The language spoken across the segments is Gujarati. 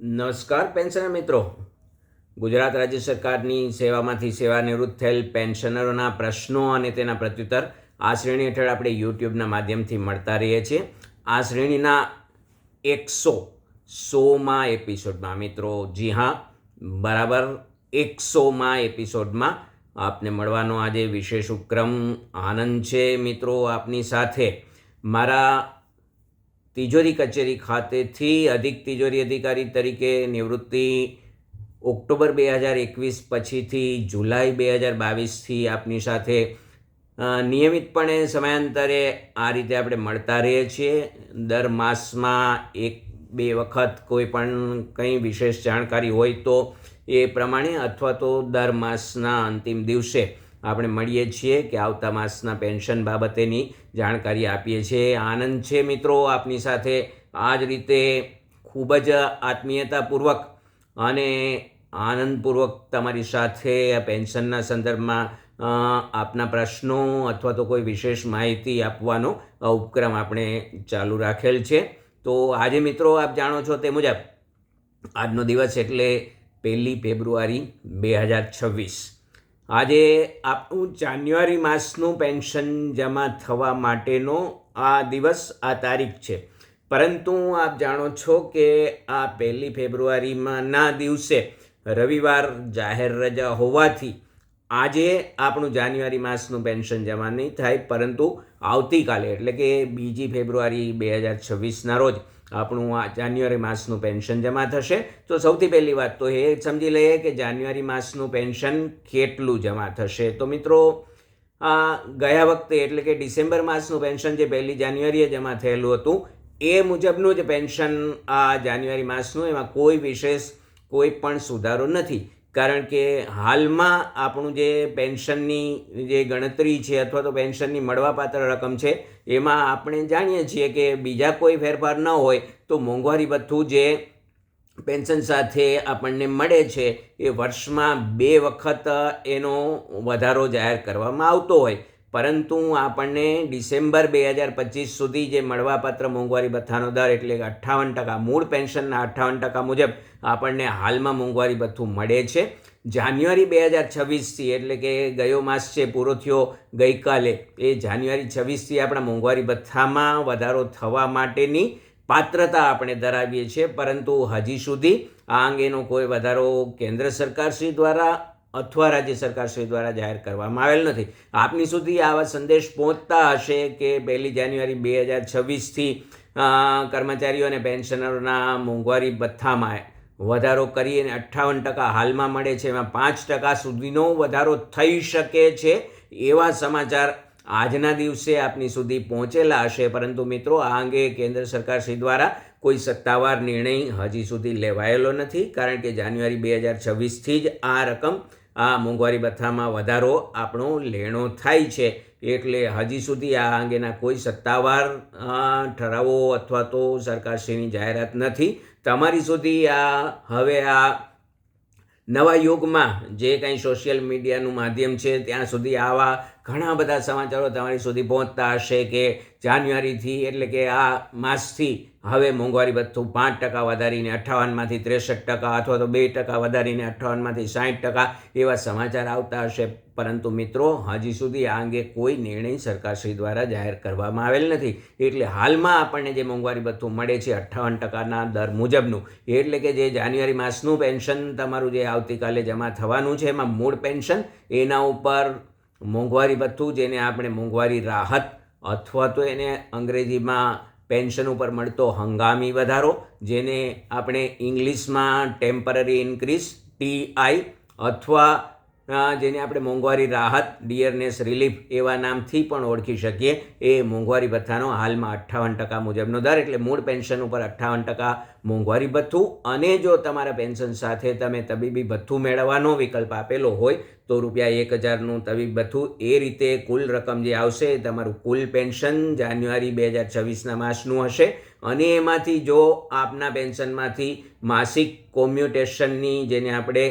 નમસ્કાર, પેન્શનર મિત્રો. ગુજરાત રાજ્ય સરકારની સેવામાંથી સેવાનિવૃત્ત થયેલ પેન્શનરોના પ્રશ્નો અને તેના પ્રત્યુત્તર આ શ્રેણી હેઠળ આપણે યુટ્યુબના માધ્યમથી મળતા રહીએ છીએ. આ શ્રેણીના એકસો સોમાં એપિસોડમાં મિત્રો, જી હા, બરાબર એકસોમાં એપિસોડમાં આપને મળવાનો આજે વિશેષ ઉપક્રમ આનંદ છે મિત્રો આપની સાથે. મારા તિજોરી કચેરી ખાતેથી અધિક તિજોરી અધિકારી તરીકે નિવૃત્તિ ઓક્ટોબર બે હજાર એકવીસ પછીથી જુલાઈ બે હજાર બાવીસથી આપની સાથે નિયમિતપણે સમયાંતરે આ રીતે આપણે મળતા રહીએ છીએ. દર માસમાં એક, બે વખત કોઈ પણ કંઈ વિશેષ જાણકારી હોય તો એ પ્રમાણે અથવા તો દર માસના અંતિમ દિવસે આપણે મળીએ છીએ કે આવતા માસના પેન્શન બાબતેની જાણકારી આપીએ છીએ. આનંદ છે મિત્રો આપની સાથે. આ જ રીતે ખૂબ જ આત્મીયતાપૂર્વક અને આનંદપૂર્વક તમારી સાથે આ પેન્શનના સંદર્ભમાં આપના પ્રશ્નો અથવા તો કોઈ વિશેષ માહિતી આપવાનો ઉપક્રમ આપણે ચાલુ રાખેલ છે. તો આજે મિત્રો આપ જાણો છો તે મુજબ, આજનો દિવસ એટલે પહેલી ફેબ્રુઆરી બે હજાર છવ્વીસ. આજે આપણું જાન્યુઆરી માસનું પેન્શન જમા થવા માટેનો આ દિવસ, આ તારીખ છે. પરંતુ આપ જાણો છો કે આ પહેલી ફેબ્રુઆરીમાં ના દિવસે રવિવાર જાહેર રજા હોવાથી આજે આપણું જાન્યુઆરી માસનું પેન્શન જમા નહીં થાય, પરંતુ આવતીકાલે, એટલે કે બીજી ફેબ્રુઆરી બે હજાર છવ્વીસના રોજ આપણું આ જાન્યુઆરી માસનું પેન્શન જમા થશે. તો સૌથી પહેલી વાત તો એ સમજી લઈએ કે જાન્યુઆરી માસનું પેન્શન કેટલું જમા થશે. તો મિત્રો, આ ગયા વખતે એટલે કે ડિસેમ્બર માસનું પેન્શન જે પહેલી જાન્યુઆરીએ જમા થયેલું હતું, એ મુજબનું જ પેન્શન આ જાન્યુઆરી માસનું, એમાં કોઈ વિશેષ કોઈ પણ સુધારો નથી. કારણ કે હાલમાં આપણું જે પેન્શનની જે ગણતરી છે અથવા તો પેન્શનની મળવાપાત્ર રકમ છે, એમાં આપણે જાણીએ છીએ કે બીજા કોઈ ફેરફાર ન હોય તો મોંઘવારી ભથ્થું જે પેન્શન સાથે આપણને મળે છે, એ વર્ષમાં બે વખત એનો વધારો જાહેર કરવામાં આવતો હોય. પરંતુ આપણને ડિસેમ્બર બે હજાર પચીસ સુધી જે મળવાપાત્ર મોંઘવારી ભથ્થાનો દર, એટલે કે અઠ્ઠાવન ટકા મૂળ પેન્શનના અઠ્ઠાવન ટકા મુજબ આપણને હાલમાં મોંઘવારી ભથ્થું મળે છે. જાન્યુઆરી બે હજાર છવ્વીસથી, એટલે કે ગયો માસ છે પૂરો થયો ગઈકાલે, એ જાન્યુઆરી છવ્વીસથી આપણા મોંઘવારી ભથ્થામાં વધારો થવા માટેની પાત્રતા આપણે ધરાવીએ છીએ. પરંતુ હજી સુધી આ અંગેનો કોઈ વધારો કેન્દ્ર સરકારશ્રી દ્વારા અથવા રાજ્ય સરકારશ્રી દ્વારા જાહેર કરવામાં આવેલ નથી. આપની સુધી આવા સંદેશ પહોંચતા હશે કે પહેલી જાન્યુઆરી બે હજાર છવ્વીસથી કર્મચારીઓ અને પેન્શનરોના મોંઘવારી ભથ્થામાં વધારો કરી અને અઠ્ઠાવન ટકા હાલમાં મળે છે. એમાં પાંચ ટકા સુધીનો વધારો થઈ શકે છે એવા સમાચાર આજના દિવસે આપની સુધી પહોંચેલા હશે. પરંતુ મિત્રો, આ અંગે કેન્દ્ર સરકાર શ્રી દ્વારા કોઈ સત્તાવાર નિર્ણય હજી સુધી લેવાયેલો નથી. કારણ કે જાન્યુઆરી બે હજાર છવ્વીસથી જ આ રકમ આ મોંઘવારી ભથ્થામાં વધારો આપણો લેણો થાય છે. એટલે હજી સુધી આ અંગેના કોઈ સત્તાવાર ઠરાવો અથવા તો સરકારશ્રીની જાહેરાત નથી. તમારી સુધી આ, હવે આ નવા યુગમાં જે કંઈ સોશિયલ મીડિયાનું માધ્યમ છે, ત્યાં સુધી આવા ઘણા બધા સમાચારો તમારી સુધી પહોંચતા હશે કે જાન્યુઆરીથી એટલે કે આ માસથી હવે મોંઘવારી ભથ્થું પાંચ ટકા વધારીને અઠ્ઠાવનમાંથી ત્રેસઠ ટકા અથવા તો બે ટકા વધારીને અઠ્ઠાવનમાંથી સાઠ ટકા એવા સમાચાર આવતા હશે. પરંતુ મિત્રો, હજી સુધી આ અંગે કોઈ નિર્ણય સરકારશ્રી દ્વારા જાહેર કરવામાં આવેલ નથી. એટલે હાલમાં આપણને જે મોંઘવારી ભથ્થું મળે છે અઠ્ઠાવન ટકાના દર મુજબનું, એટલે કે જે જાન્યુઆરી માસનું પેન્શન તમારું જે આવતીકાલે જમા થવાનું છે, એમાં મૂળ પેન્શન એના ઉપર મોંઘવારી ભથ્થું જેને આપણે મોંઘવારી રાહત અથવા તો એને અંગ્રેજીમાં પેન્શન ઉપર મળતો હંગામી વધારો જેને આપણે ઇંગ્લિશમાં ટેમ્પરરી ઇન્ક્રીઝ ટીઆઈ અથવા અ, જેને આપણે મોંઘવારી રાહત, ડિયરનેસ રિલીફ એવા નામથી પણ ઓળખી શકીએ. એ મોંઘવારી ભથ્થાનો હાલમાં અઠ્ઠાવન ટકા મુજબનો દર, એટલે મૂળ પેન્શન ઉપર અઠ્ઠાવન ટકા મોંઘવારી ભથ્થું. અને જો તમારા પેન્શન સાથે તમે તબીબી ભથ્થું મેળવવાનો વિકલ્પ આપેલો હોય, તો રૂપિયા એક હજારનું તબીબ ભથ્થું એ રીતે કુલ રકમ જે આવશે, એ તમારું કુલ પેન્શન જાન્યુઆરી બે હજાર છવ્વીસના માસનું હશે. અને એમાંથી જો આપના પેન્શનમાંથી માસિક કોમ્યુટેશનની, જેને આપણે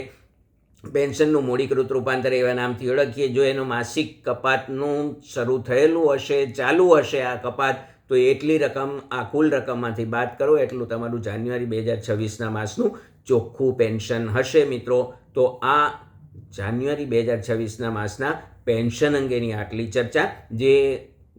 પેન્શનનું મૂડીકૃત રૂપાંતર એવા નામથી ઓળખીએ. જો એનું માસિક કપાતનું શરૂ થયેલું હશે, ચાલુ હશે આ કપાત, તો એટલી રકમ, આ કુલ રકમમાંથી બાદ કરો. એટલું તમારું જાન્યુઆરી બે હજાર છવ્વીસના માસનું ચોખ્ખું પેન્શન હશે મિત્રો. તો આ જાન્યુઆરી બે હજાર છવ્વીસના માસના પેન્શન અંગેની આટલી ચર્ચા, જે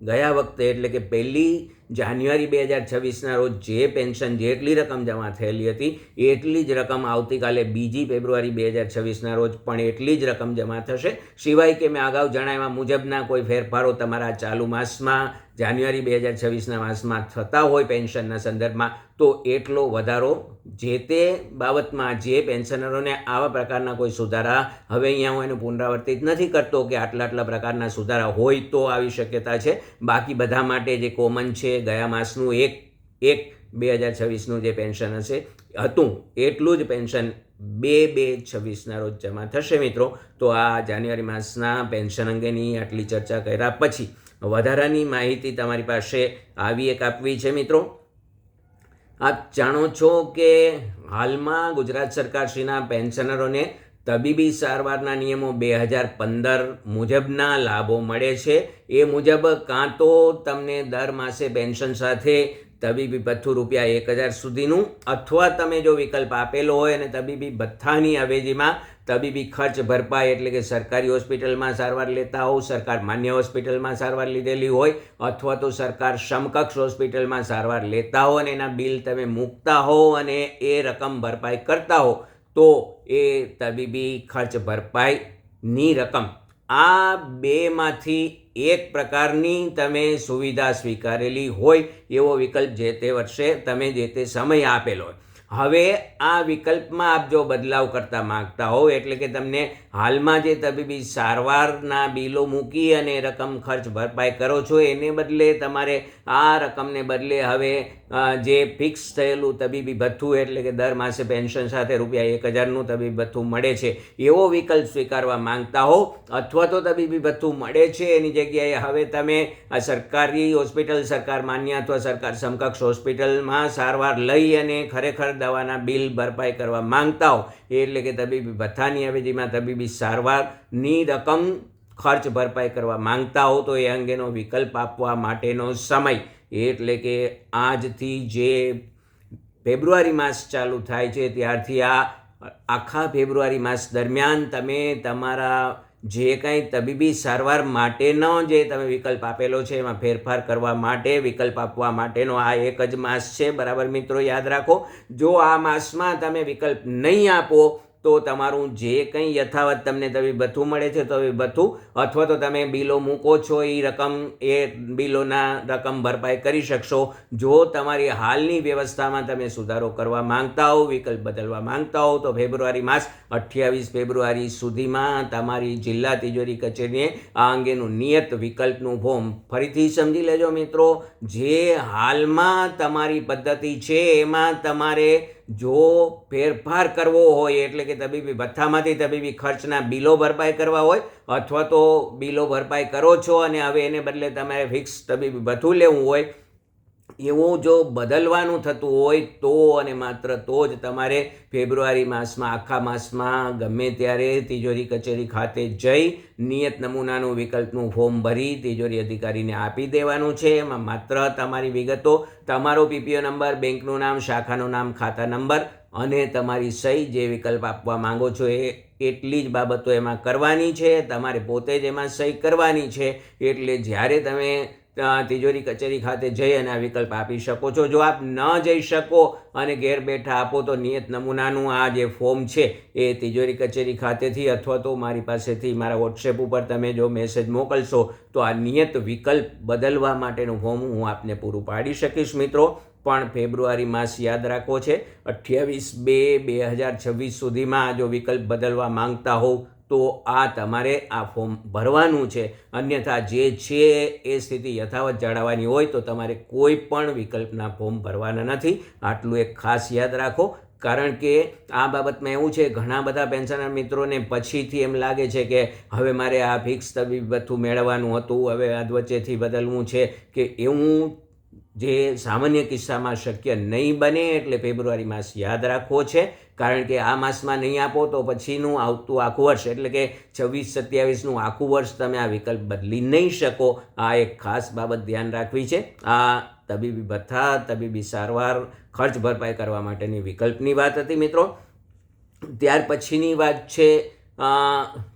ગયા વખતે એટલે કે પહેલી જાન્યુઆરી બે હજાર છવ્વીસના રોજ જે પેન્શન જેટલી રકમ જમા થયેલી હતી, એટલી જ રકમ આવતીકાલે બીજી ફેબ્રુઆરી બે હજાર છવ્વીસના રોજ પણ એટલી જ રકમ જમા થશે. સિવાય કે મેં અગાઉ જણાવ્યા મુજબના કોઈ ફેરફારો તમારા ચાલુ માસમાં જાન્યુઆરી બે હજાર છવ્વીસના માસમાં થતા હોય પેન્શનના સંદર્ભમાં, તો એટલો વધારો જે તે બાબતમાં જે પેન્શનરોને આવા પ્રકારના કોઈ સુધારા, હવે અહીંયા હું એનું પુનરાવર્તિત નથી કરતો કે આટલા આટલા પ્રકારના સુધારા હોય તો આવી શક્યતા છે. બાકી બધા માટે જે કોમન છે, ગયા માસનું એક એક બે હજાર છવ્વીસનું જે પેન્શન હશે, હતું, એટલું જ પેન્શન બે બે છવ્વીસના રોજ જમા થશે મિત્રો. તો આ જાન્યુઆરી માસના પેન્શન અંગેની આટલી ચર્ચા કર્યા પછી વધારાની માહિતી તમારી પાસે આવી એક આપવી છે, મિત્રો. આપ જાણો છો કે હાલમાં ગુજરાત સરકારશ્રીના પેન્શનરોને તબીબી સારવારના નિયમો બે હજાર પંદર મુજબના લાભો મળે છે. એ મુજબ કાં તો તમને દર માસે પેન્શન સાથે તબીબી ભથ્થું રૂપિયા એક હજાર સુધીનું, અથવા તમે જો વિકલ્પ આપેલો હોય અને તબીબી ભથ્થાની અવેજીમાં તબીબી ખર્ચ ભરપાઈ એટલે કે સરકારી હોસ્પિટલમાં સારવાર લેતા હોવ, સરકાર માન્ય હોસ્પિટલમાં સારવાર લીધેલી હોય, અથવા તો સરકાર સમકક્ષ હોસ્પિટલમાં સારવાર લેતા હો અને એના બિલ તમે મૂકતા હો અને એ રકમ ભરપાઈ કરતા હો, તો એ તબીબી ખર્ચ ભરપાઈની રકમ આ બેમાંથી એક પ્રકારની તમે સુવિધા સ્વીકારેલી હોય એવો વિકલ્પ જે તે વર્ષે તમે જે તે સમય આપેલો હોય. હવે આ વિકલ્પમાં આપ જો બદલાવ કરતા માગતા હોવ, એટલે કે તમને હાલમાં જે તબીબી સારવારના બિલો મૂકી અને રકમ ખર્ચ ભરપાઈ કરો છો, એને બદલે તમારે આ રકમને બદલે હવે જે ફિક્સ થયેલું તબીબી ભથ્થું, એટલે કે દર માસે પેન્શન સાથે રૂપિયા એક હજારનું તબીબી ભથ્થું મળે છે, એવો વિકલ્પ સ્વીકારવા માંગતા હો અથવા તો તબીબી ભથ્થું મળે છે એની જગ્યાએ હવે તમે આ સરકારી હોસ્પિટલ, સરકાર માન્ય અથવા સરકાર સમકક્ષ હોસ્પિટલમાં સારવાર લઈ અને ખરેખર દવાના બિલ ભરપાઈ કરવા માંગતા હો. એટલે કે તબીબી ભથ્થાની અવેજીમાં તબીબી સારવારની રકમ ખર્ચ ભરપાઈ કરવા માંગતા હો, તો એ અંગેનો વિકલ્પ આપવા માટેનો સમય. એટલે કે આજથી જે ફેબ્રુઆરી માસ ચાલુ થાય છે, ત્યારથી આ આખા ફેબ્રુઆરી માસ દરમિયાન તમે તમારા જે કાંઈ તબીબી સારવાર માટેનો જે તમે વિકલ્પ આપેલો છે, એમાં ફેરફાર કરવા માટે, વિકલ્પ આપવા માટેનો આ એક જ માસ છે. બરાબર મિત્રો, યાદ રાખો, જો આ માસમાં તમે વિકલ્પ નહીં આપો તો તમારું જે કંઈ યથાવત તમને તવી બથું મળે છે, તો એ બથું અથવા તો તમે બિલો મૂકો છો એ રકમ, એ બિલોના રકમ ભરપાઈ કરી શકશો. જો તમારી હાલની વ્યવસ્થામાં તમે સુધારો કરવા માંગતા હો, વિકલ્પ બદલવા માંગતા હો, તો ફેબ્રુઆરી માસ અઠ્યાવીસ ફેબ્રુઆરી સુધીમાં તમારી જિલ્લા તિજોરી કચેરીએ આ અંગેનું નિયત વિકલ્પનું ફોર્મ ફરીથી સમજી લેજો મિત્રો. જે હાલમાં તમારી પદ્ધતિ છે, એમાં તમારે જો ફેરફાર કરવો હોય, એટલે કે તબીબી ભથ્થામાંથી તબીબી ખર્ચના બિલો ભરપાઈ કરવા હોય, અથવા તો બિલો ભરપાઈ કરો છો અને હવે એને બદલે તમારે ફિક્સ તબીબી ભથ્થું લેવું હોય એવું જો બદલવાનું થતું હોય તો અને માત્ર તો જ તમારે ફેબ્રુઆરી માસમાં, આખા માસમાં ગમે ત્યારે તિજોરી કચેરી ખાતે જઈ નિયત નમૂનાનું વિકલ્પનું ફોર્મ ભરી તિજોરી અધિકારીને આપી દેવાનું છે. એમાં માત્ર તમારી વિગતો, તમારો પીપીઓ નંબર, બેંકનું નામ, શાખાનું નામ, ખાતા નંબર અને તમારી સહી જે વિકલ્પ આપવા માંગો છો એ એટલી જ બાબતો એમાં કરવાની છે. તમારે પોતે જ એમાં સહી કરવાની છે. એટલે જ્યારે તમે તિજોરી કચેરી ખાતે જઈ અને આ વિકલ્પ આપી શકો છો. જો આપ ન જઈ શકો અને ઘેર બેઠા આપો તો નિયત નમૂનાનું આ જે ફોર્મ છે એ તિજોરી કચેરી ખાતેથી અથવા તો મારી પાસેથી મારા વોટ્સએપ ઉપર તમે જો મેસેજ મોકલશો તો આ નિયત વિકલ્પ બદલવા માટેનું ફોર્મ હું આપને પૂરું પાડી શકીશ મિત્રો. પણ ફેબ્રુઆરી માસ યાદ રાખવો છે, અઠ્યાવીસ બે બે હજાર છવ્વીસ સુધીમાં જો વિકલ્પ બદલવા માંગતા હોવ તો આ તમારે આ ફોર્મ ભરવાનું છે. અન્યથા જે છે એ સ્થિતિ યથાવત જાળવવાની હોય તો તમારે કોઈ પણ વિકલ્પના ફોર્મ ભરવાના નથી. આટલું એક ખાસ યાદ રાખો. કારણ કે આ બાબતમાં એવું છે, ઘણા બધા પેન્શનર મિત્રોને પછીથી એમ લાગે છે કે હવે મારે આ ફિક્સ તબીબ બધું મેળવવાનું હતું, હવે આ વચ્ચેથી બદલવું છે કે એવું જે સામાન્ય કિસ્સામાં શક્ય નહીં બને એટલે ફેબ્રુઆરી માસ યાદ રાખવો છે. કારણ કે આ માસમાં નહીં આપો તો પછીનું આવતું આખું વર્ષ, એટલે કે છવ્વીસ સત્યાવીસનું આખું વર્ષ તમે આ વિકલ્પ બદલી નહીં શકો. આ એક ખાસ બાબત ધ્યાન રાખવી છે. આ તબીબી ભથ્થા, તબીબી સારવાર, ખર્ચ ભરપાઈ કરવા માટેની વિકલ્પની વાત હતી મિત્રો. ત્યાર પછીની વાત છે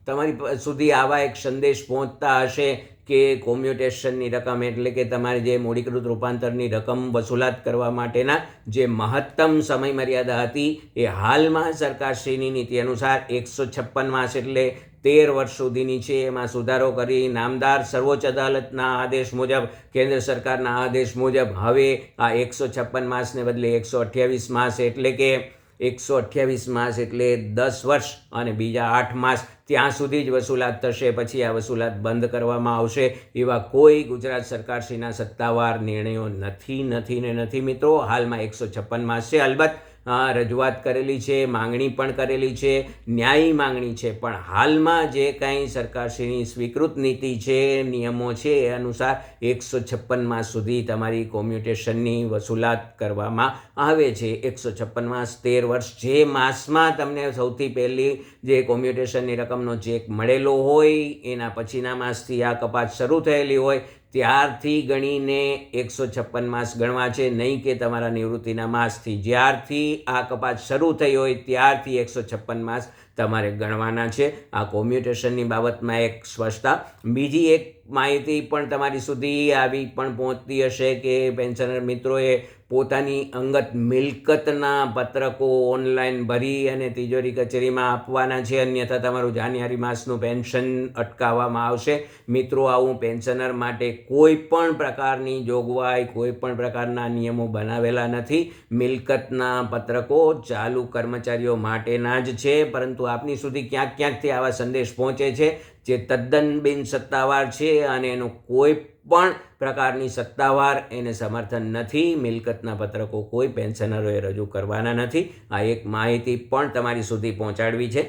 તમારી સુધી આવા એક સંદેશ પહોંચતા હશે. કે કોમ્યુટેશનની રકમ એટલે કે તમારે જે મૂડીકૃત રૂપાંતરની રકમ વસૂલાત કરવા માટેના જે મહત્તમ સમય મર્યાદા હતી એ હાલમાં સરકારશ્રીની નીતિ અનુસાર એકસો છપ્પન માસ એટલે તેર વર્ષ સુધીની છે. એમાં સુધારો કરી નામદાર સર્વોચ્ચ અદાલતના આદેશ મુજબ, કેન્દ્ર સરકારના આદેશ મુજબ હવે આ એકસો છપ્પન માસને બદલે એકસો અઠ્યાવીસ માસ એટલે કે એકસો અઠ્યાવીસ માસ એટલે દસ વર્ષ અને બીજા આઠ માસ ત્યાં સુધી જ વસૂલાત થશે. પછી આ વસૂલાત બંધ કરવામાં આવશે. એવા કોઈ ગુજરાત સરકારશ્રીના સત્તાવાર નિર્ણયો નથી નથી ને નથી. મિત્રો, હાલમાં એકસો છપ્પન માસ છે. અલબત્ત રજૂઆત કરેલી છે, માંગણી પણ કરેલી છે, ન્યાયી માંગણી છે. પણ હાલમાં જે કાંઈ સરકારશ્રીની સ્વીકૃત નીતિ છે, નિયમો છે, એ અનુસાર એકસો છપ્પન માસ સુધી તમારી કોમ્યુટેશનની વસૂલાત કરવામાં આવે છે. એકસો છપ્પન માસ તેર વર્ષ જે માસમાં તમને સૌથી પહેલી જે કોમ્યુટેશનની રકમનો ચેક મળેલો હોય, એના પછીના માસથી આ કપાત શરૂ થયેલી હોય ત્યારથી ગણીને એકસો છપ્પન માસ ગણવા છે. નહીં કે તમારા નિવૃત્તિના માસથી. જ્યારથી આ કપાત શરૂ થઈ હોય, ત્યારથી એકસો છપ્પન માસ તમારે ગણવાના છે. આ કોમ્યુટેશનની બાબતમાં એક સ્પષ્ટતા. બીજી એક માહિતી પણ તમારી સુધી આવી પણ પહોંચતી હશે કે પેન્શનર મિત્રોએ પોતાની અંગત મિલકતના પત્રકો ઓનલાઈન ભરી અને તિજોરી કચેરીમાં આપવાના છે. અન્યથા તમારું જાન્યુઆરી માસનું પેન્શન અટકાવવામાં આવશે. મિત્રો, આવું પેન્શનર માટે કોઈ પણ પ્રકારની જોગવાઈ, કોઈ પણ પ્રકારના નિયમો બનાવેલા નથી. મિલકતના પત્રકો ચાલુ કર્મચારીઓ માટેના જ છે. પરંતુ આપની સુધી ક્યાંક ક્યાંકથી આવા સંદેશ પહોંચે છે. જે તદ્દન બિન સત્તાવાર છે અને એનો કોઈ પણ પ્રકારની સત્તાવાર એને સમર્થન નથી, મિલકતના પત્રકો કોઈ પેન્શનરોએ રજૂ કરવાના નથી. આ એક માહિતી પણ તમારી સુધી પહોંચાડવી છે.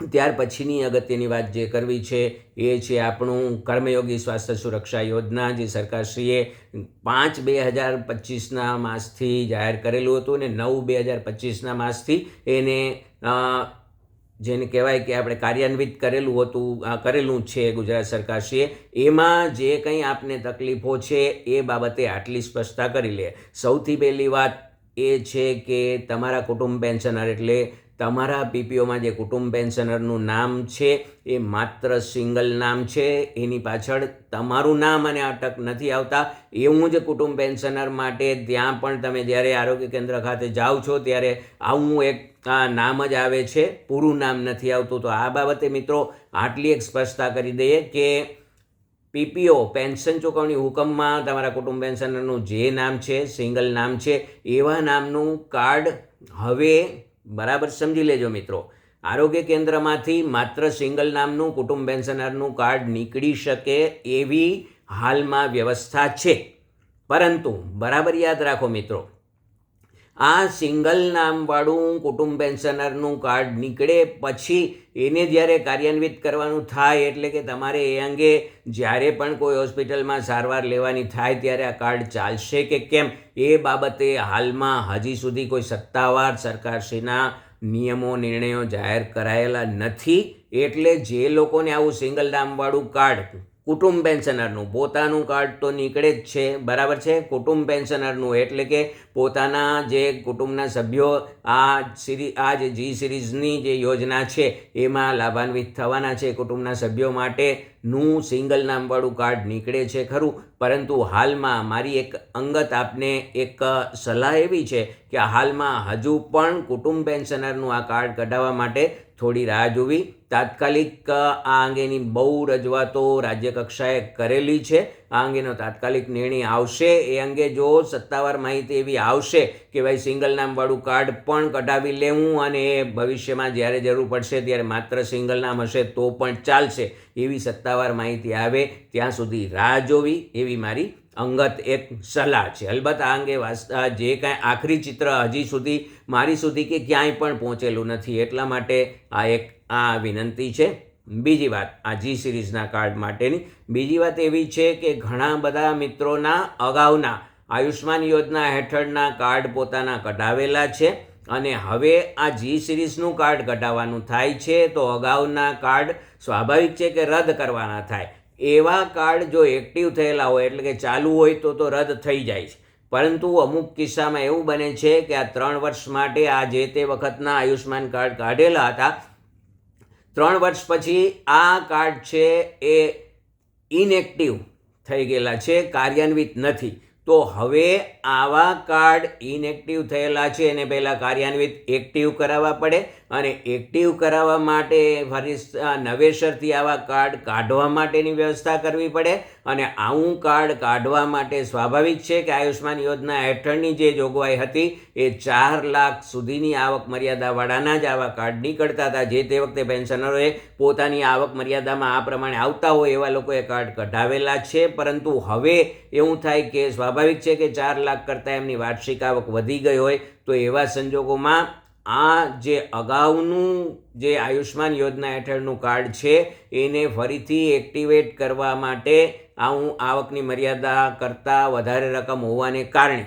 ત્યાર પછીની અગત્યની વાત જે કરવી છે એ છે આપણું કર્મયોગી સ્વાસ્થ્ય સુરક્ષા યોજના, જે સરકારશ્રીએ પાંચ બે હજાર પચીસના માસથી જાહેર કરેલું હતું અને નવ બે હજાર પચીસના માસથી એને જેને કહેવાય કે આપણે કાર્યાન્વિત કરેલું હતું કરેલું છે ગુજરાત સરકારશ્રીએ. એમાં જે કંઈ આપને તકલીફો છે એ બાબતે આટલી સ્પષ્ટતા કરી લે. સૌથી પહેલી વાત એ છે કે તમારા કુટુંબ પેન્શનર એટલે તમારા પીપીઓમાં જે કુટુંબ પેન્શનરનું નામ છે, એ માત્ર સિંગલ નામ છે. એની પાછળ તમારું નામ અને અટક નથી આવતા. એવું જ કુટુંબ પેન્શનર માટે ત્યાં પણ તમે જ્યારે આરોગ્ય કેન્દ્ર ખાતે જાઓ છો, ત્યારે આવું એક નામ જ આવે છે. પૂરું નામ નથી આવતું. તો આ બાબતે મિત્રો આટલી એક સ્પષ્ટતા કરી દઈએ કે પીપીઓ પેન્શન ચૂકવણી હુકમમાં તમારા કુટુંબ પેન્શનરનું જે નામ છે, સિંગલ નામ છે, એવા નામનું કાર્ડ હવે બરાબર સમજી લેજો મિત્રો. આરોગ્ય કેન્દ્રમાંથી માત્ર સિંગલ નામનું કુટુંબ પેન્શનરનું કાર્ડ નીકળી શકે એવી હાલમાં વ્યવસ્થા છે. પરંતુ બરાબર યાદ રાખો મિત્રો આ સિંગલ નામવાળું કુટુંબ પેન્શનરનું કાર્ડ નીકળે પછી એને જ્યારે કાર્યાન્વિત કરવાનું થાય, એટલે કે તમારે એ અંગે જ્યારે પણ કોઈ હોસ્પિટલમાં સારવાર લેવાની થાય ત્યારે આ કાર્ડ ચાલશે કે કેમ? એ બાબતે હાલમાં હજી સુધી કોઈ સત્તાવાર સરકારશ્રીના નિયમો, નિર્ણયો જાહેર કરાયેલા નથી. એટલે જે લોકોને આવું સિંગલ નામવાળું કાર્ડ કુટુંબ પેન્શનરનું. પોતાનું કાર્ડ તો નીકળે જ છે, બરાબર છે? કુટુંબ પેન્શનરનું એટલે કે પોતાના જે કુટુંબના સભ્યો આ સિરી, આ જે જી સિરીઝની જે યોજના છે, એમાં લાભાન્વિત થવાના છે. કુટુંબના સભ્યો માટેનું સિંગલ નામવાળું કાર્ડ નીકળે છે, ખરું. પરંતુ હાલમાં મારી એક અંગત આપને એક સલાહ એવી છે કે હાલમાં હજુ પણ કુટુંબ પેન્શનરનું આ કાર્ડ કઢાવવા માટે થોડી રાહ જોવી. તાત્કાલિક આ અંગેની બહુ રજૂઆતો રાજ્યકક્ષાએ કરેલી છે. આ અંગેનો તાત્કાલિક નિર્ણય આવશે. એ અંગે જો સત્તાવાર માહિતી એવી આવશે કે ભાઈ સિંગલ નામવાળું કાર્ડ પણ કઢાવી લેવું અને એ ભવિષ્યમાં જ્યારે જરૂર પડશે ત્યારે માત્ર સિંગલ નામ હશે તો પણ ચાલશે એવી સત્તાવાર માહિતી આવે ત્યાં સુધી રાહ જોવી એવી મારી અંગત એક સલાહ છે. અલબત્ત આ અંગે જે કાંઈ આખરી ચિત્ર હજી સુધી મારી સુધી કે ક્યાંય પણ પહોંચેલું નથી. એટલા માટે આ એક આ વિનંતી છે. બીજી વાત, આ જી સિરીઝના કાર્ડ માટેની. બીજી વાત એવી છે કે ઘણા બધા મિત્રોના અગાઉના આયુષ્માન યોજના હેઠળના કાર્ડ પોતાના કઢાવેલા છે અને હવે આ જી સિરીઝનું કાર્ડ કઢાવવાનું થાય છે તો અગાઉના કાર્ડ સ્વાભાવિક છે કે રદ કરવાના થાય. એવા કાર્ડ જો એક્ટિવ થયેલા હોય, એટલે કે ચાલુ હોય તો તો રદ થઈ જાય છે. પરંતુ અમુક કિસ્સામાં એવું બને છે કે આ ત્રણ વર્ષ માટે આ જે તે વખતના આયુષ્માન કાર્ડ કાઢેલા હતા, ત્રણ વર્ષ પછી આ કાર્ડ છે એ ઇનએક્ટિવ થઈ ગયેલા છે, કાર્યાન્વિત નથી. તો હવે આવા કાર્ડ ઇનએક્ટિવ થયેલા છે, એને પહેલાં કાર્યાન્વિત એક્ટિવ કરાવવા પડે અને એક્ટિવ કરાવવા માટે ફરી નવેસરથી આવા કાર્ડ કાઢવા માટેની વ્યવસ્થા કરવી પડે. અને આવું કાર્ડ કાઢવા માટે સ્વાભાવિક છે કે આયુષ્માન યોજના હેઠળની જે જોગવાઈ હતી એ ચાર લાખ સુધીની આવક મર્યાદાવાળાના જ આવા કાર્ડ નીકળતા હતા. જે તે વખતે પેન્શનરોએ પોતાની આવક મર્યાદામાં આ પ્રમાણે આવતા હોય એવા લોકોએ કાર્ડ કઢાવેલા છે. પરંતુ હવે એવું થાય કે સ્વાભાવિક છે કે ચાર લાખ કરતાં એમની વાર્ષિક આવક વધી ગઈ હોય તો એવા સંજોગોમાં આ જે અગાઉનું જે આયુષ્માન યોજના હેઠળનું કાર્ડ છે, એને ફરીથી એક્ટિવેટ કરવા માટે આવું આવકની મર્યાદા કરતાં વધારે રકમ હોવાને કારણે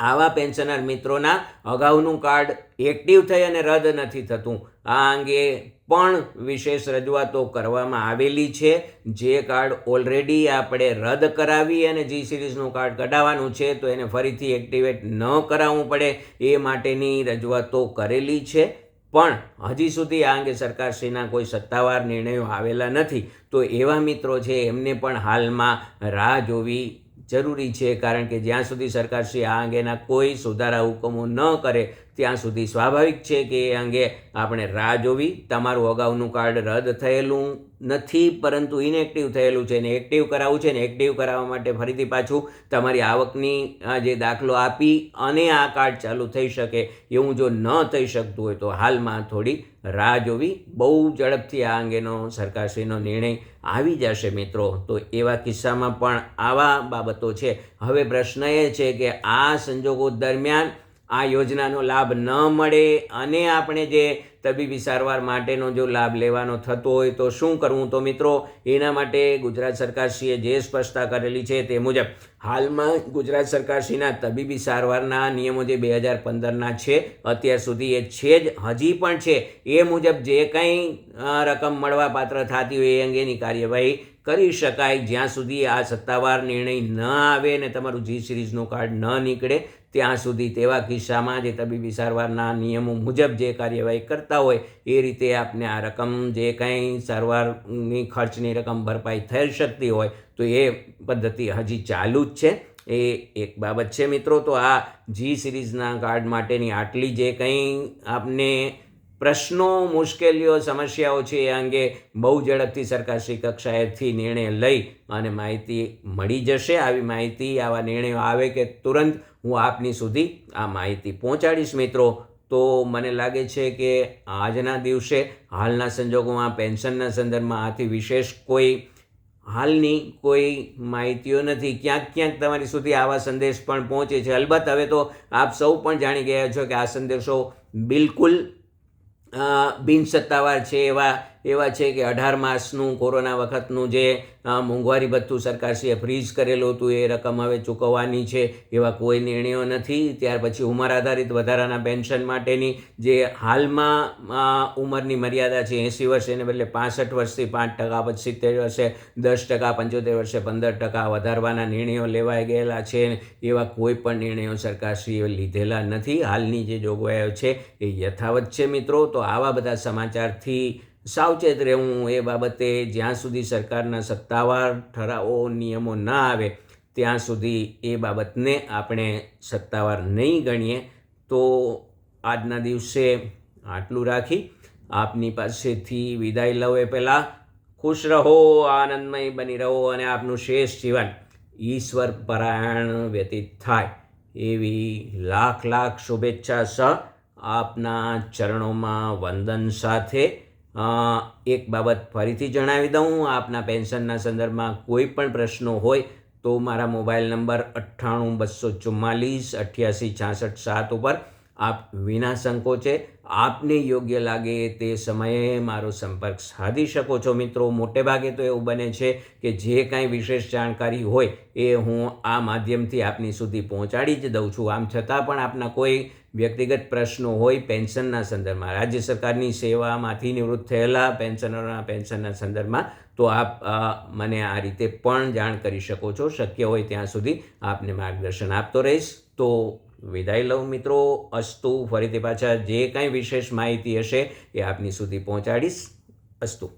આવા પેન્શનર મિત્રોના અગાઉનું કાર્ડ એક્ટિવ થઈ અને રદ નથી થતું. આ અંગે પણ વિશેષ રજૂઆતો કરવામાં આવેલી છે. જે કાર્ડ ઓલરેડી આપણે રદ કરાવી અને જી સિરીઝનું કાર્ડ કઢાવવાનું છે, તો એને ફરીથી એક્ટિવેટ ન કરાવવું પડે એ માટેની રજૂઆતો કરેલી છે. પણ હજી સુધી આ અંગે સરકારશ્રીના કોઈ સત્તાવાર નિર્ણયો આવેલા નથી. તો એવા મિત્રો છે, એમને પણ હાલમાં રાહ જોવી જરૂરી છે, કારણ કે જ્યાં સુધી સરકારશ્રી આ અંગેના કોઈ સુધારા હુકમો ન કરે, ત્યાં સુધી સ્વાભાવિક છે કે એ અંગે આપણે રાહ જોવી. તમારું અગાઉનું કાર્ડ રદ થયેલું નથી, પરંતુ ઇનએક્ટિવ થયેલું છે ને એક્ટિવ કરાવવું છે ને એક્ટિવ કરાવવા માટે ફરીથી પાછું તમારી આવકની જે દાખલો આપી અને આ કાર્ડ ચાલુ થઈ શકે એવું જો ન થઈ શકતું હોય તો હાલમાં થોડી રાહ જોવી બહુ ઝડપથી આ અંગેનો સરકારશ્રીનો નિર્ણય આવી જશે મિત્રો. તો એવા કિસ્સામાં પણ આવા બાબતો છે. હવે પ્રશ્ન એ છે કે આ સંજોગો દરમિયાન આ યોજનાનો લાભ ન મળે અને આપણે જે તબીબી સારવાર માટેનો જો લાભ લેવાનો થતો હોય તો શું કરવું? તો મિત્રો, એના માટે ગુજરાત સરકારશ્રીએ જે સ્પષ્ટતા કરેલી છે તે મુજબ, હાલમાં ગુજરાત સરકારશ્રીના તબીબી સારવારના નિયમો જે બે હજાર પંદરના છે, અત્યાર સુધી એ છે જ, હજી પણ છે. એ મુજબ જે કંઈ રકમ મળવા પાત્ર થતી હોય એ અંગેની કાર્યવાહી કરી શકાય. જ્યાં સુધી આ સત્તાવાર નિર્ણય ન આવે ને તમારું જી સિરીઝનું કાર્ડ ન નીકળે ત્યાં સુધી તેવા કિસ્સામાં જે તબીબી સારવારના નિયમો મુજબ જે કાર્યવાહી કરતા હોય, એ રીતે આપને આ રકમ જે કંઈ સારવારની ખર્ચની રકમ ભરપાઈ થઈ શકતી હોય, તો એ પદ્ધતિ હજી ચાલુ જ છે. એ એક બાબત છે મિત્રો, તો આ જી સિરીઝના કાર્ડ માટેની આટલી જે કંઈ આપને પ્રશ્નો, મુશ્કેલીઓ, સમસ્યાઓ છે, એ અંગે બહુ ઝડપથી સરકારશ્રી કક્ષાએથી નિર્ણય લઈ અને માહિતી મળી જશે. આવી માહિતી, આવા નિર્ણયો આવે કે તુરંત હું આપની સુધી આ માહિતી પહોંચાડીશ, મિત્રો. તો મને લાગે છે કે આજના દિવસે હાલના સંજોગોમાં, પેન્શનના સંદર્ભમાં આથી વિશેષ કોઈ હાલની કોઈ માહિતીઓ નથી. ક્યાંક ક્યાંક તમારી સુધી આવા સંદેશ પણ પહોંચે છે. અલબત્ત હવે તો આપ સૌ પણ જાણી ગયા છો કે આ સંદેશો બિલકુલ બિનસત્તાવાર છે એવા એવા છે કે અઢાર માસનું કોરોના વખતનું જે મોંઘવારી ભથ્થું સરકારશ્રીએ ફ્રીઝ કરેલું હતું, એ રકમ હવે ચૂકવવાની છે એવા કોઈ નિર્ણયો નથી. ત્યાર પછી ઉંમર આધારિત વધારાના પેન્શન માટેની જે હાલમાં ઉંમરની મર્યાદા છે એંસી વર્ષ, એને બદલે પાસઠ વર્ષથી પાંચ ટકા પછી સિત્તેર વર્ષે દસ ટકા, પંચોતેર વર્ષે પંદર ટકા વધારવાના નિર્ણયો લેવાઈ ગયેલા છે એવા કોઈ પણ નિર્ણયો સરકારશ્રીએ લીધેલા નથી. હાલની જે જોગવાઈઓ છે એ યથાવત છે મિત્રો. તો આવા બધા સમાચારથી સાવચેત રહેવું એ બાબતે જ્યાં સુધી સરકારના સત્તાવાર ઠરાવો નિયમો ના આવે, ત્યાં સુધી એ બાબતને આપણે સત્તાવાર નહીં ગણીએ, તો આજના દિવસે આટલું રાખી. આપની પાસેથી વિદાય લઉં એ પહેલાં. ખુશ રહો, આનંદમય બની રહો અને આપનું શેષ જીવન ઈશ્વર પરાયણ વ્યતીત થાય. એવી લાખ લાખ શુભેચ્છા સહ આપના ચરણોમાં વંદન સાથે. એક બાબત ફરીથી જણાવી દઉં. આપના પેન્શનના સંદર્ભમાં કોઈ પણ પ્રશ્નો હોય તો મારા મોબાઈલ નંબર અઠ્ઠાણું, બસો ચુમ્માલીસ અઠ્યાસી, છાસઠ, સાત ઉપર આપ વિના સંકોચે આપને યોગ્ય લાગે તે સમયે મારો સંપર્ક સાધી શકો છો. મિત્રો, મોટે ભાગે તો એવું બને છે કે જે કાંઈ વિશેષ જાણકારી હોય એ હું આ માધ્યમથી આપની સુધી પહોંચાડી જ દઉં છું. આમ છતાં પણ આપના કોઈ વ્યક્તિગત પ્રશ્નો હોય પેન્શનના સંદર્ભમાં. રાજ્ય સરકારની સેવામાંથી નિવૃત્ત થયેલા પેન્શનરોના પેન્શનના સંદર્ભમાં તો આપ મને આ રીતે પણ જાણ કરી શકો છો. શક્ય હોય ત્યાં સુધી આપને માર્ગદર્શન આપતો રહીશ. તો વિદાય લઉં મિત્રો. અસ્તુ. ફરીથી પાછા જે કાંઈ વિશેષ માહિતી હશે એ આપની સુધી પહોંચાડીશ. અસ્તુ.